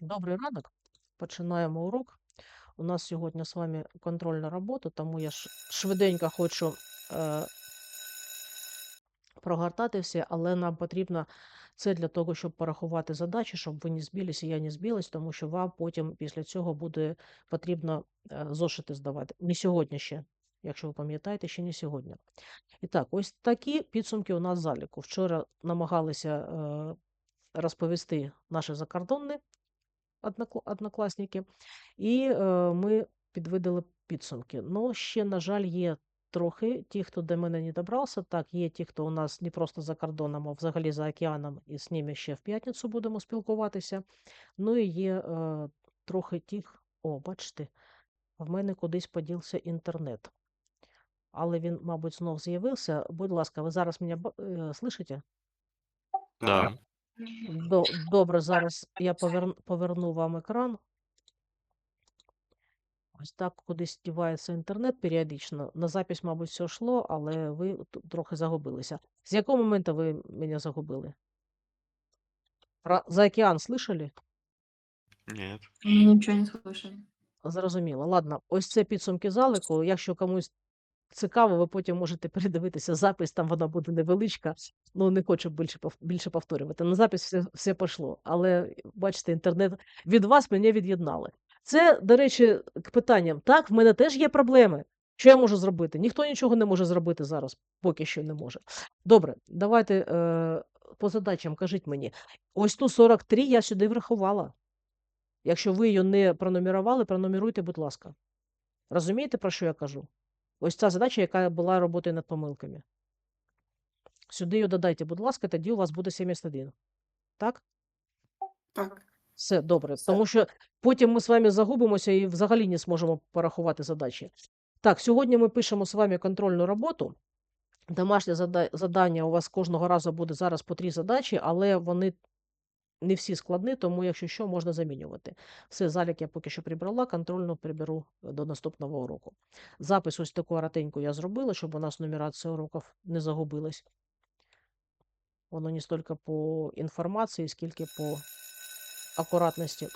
Добрий ранок. Починаємо урок. У нас сьогодні з вами контрольна робота, тому я швиденько хочу е, прогортати все, але нам потрібно це для того, щоб порахувати задачі, щоб ви не збилися, я не збилась, тому що вам потім після цього буде потрібно е, зошити здавати. Не сьогодні ще, якщо ви пам'ятаєте, ще не сьогодні. І так, ось такі підсумки у нас заліку. Вчора намагалися е, розповісти наші закордонні однокласники, і е, ми підводили підсумки. Ну, ще, на жаль, є трохи ті, хто до мене не добрався. Так, є ті, хто у нас не просто за кордоном, а взагалі за океаном, і з ними ще в п'ятницю будемо спілкуватися. Ну і є е, трохи тих, о, бачите, в мене кудись подівся інтернет. Але він, мабуть, знов з'явився. Будь ласка, ви зараз мене е, слышите? Да. До, добре, зараз я поверну, поверну вам екран. Ось так кудись дівається інтернет періодично. На запись, мабуть, все йшло, але ви т- трохи загубилися. З якого моменту ви мене загубили? Про за океан слышали? Нет. Мы ничего не слышали. Зрозуміло. Ладно, ось це підсумки залику. Якщо комусь цікаво, ви потім можете передивитися запис, там вона буде невеличка. Ну, не хочу більше, більше повторювати. На запис все, все пішло. Але бачите, інтернет від вас мене від'єднали. Це, до речі, к питанням. Так, в мене теж є проблеми. Що я можу зробити? Ніхто нічого не може зробити зараз, поки що не може. Добре, давайте е, по задачам кажіть мені. Ось ту 43 я сюди врахувала. Якщо ви її не пронумерували, пронумеруйте, будь ласка. Розумієте, про що я кажу? Ось ця задача, яка була роботою над помилками. Сюди її додайте, будь ласка, тоді у вас буде 71. Так? Так. Все добре. Тому що потім ми з вами загубимося і взагалі не зможемо порахувати задачі. Так, сьогодні ми пишемо з вами контрольну роботу. Домашнє зада- завдання у вас кожного разу буде зараз по три задачі, але вони не всі складні, тому якщо що, можна замінювати. Все, залік я поки що прибрала, контрольну приберу е, до наступного уроку. Запис ось таку ратеньку я зробила, щоб у нас нумерація уроків не загубилась. Воно не стільки по інформації, скільки по акуратності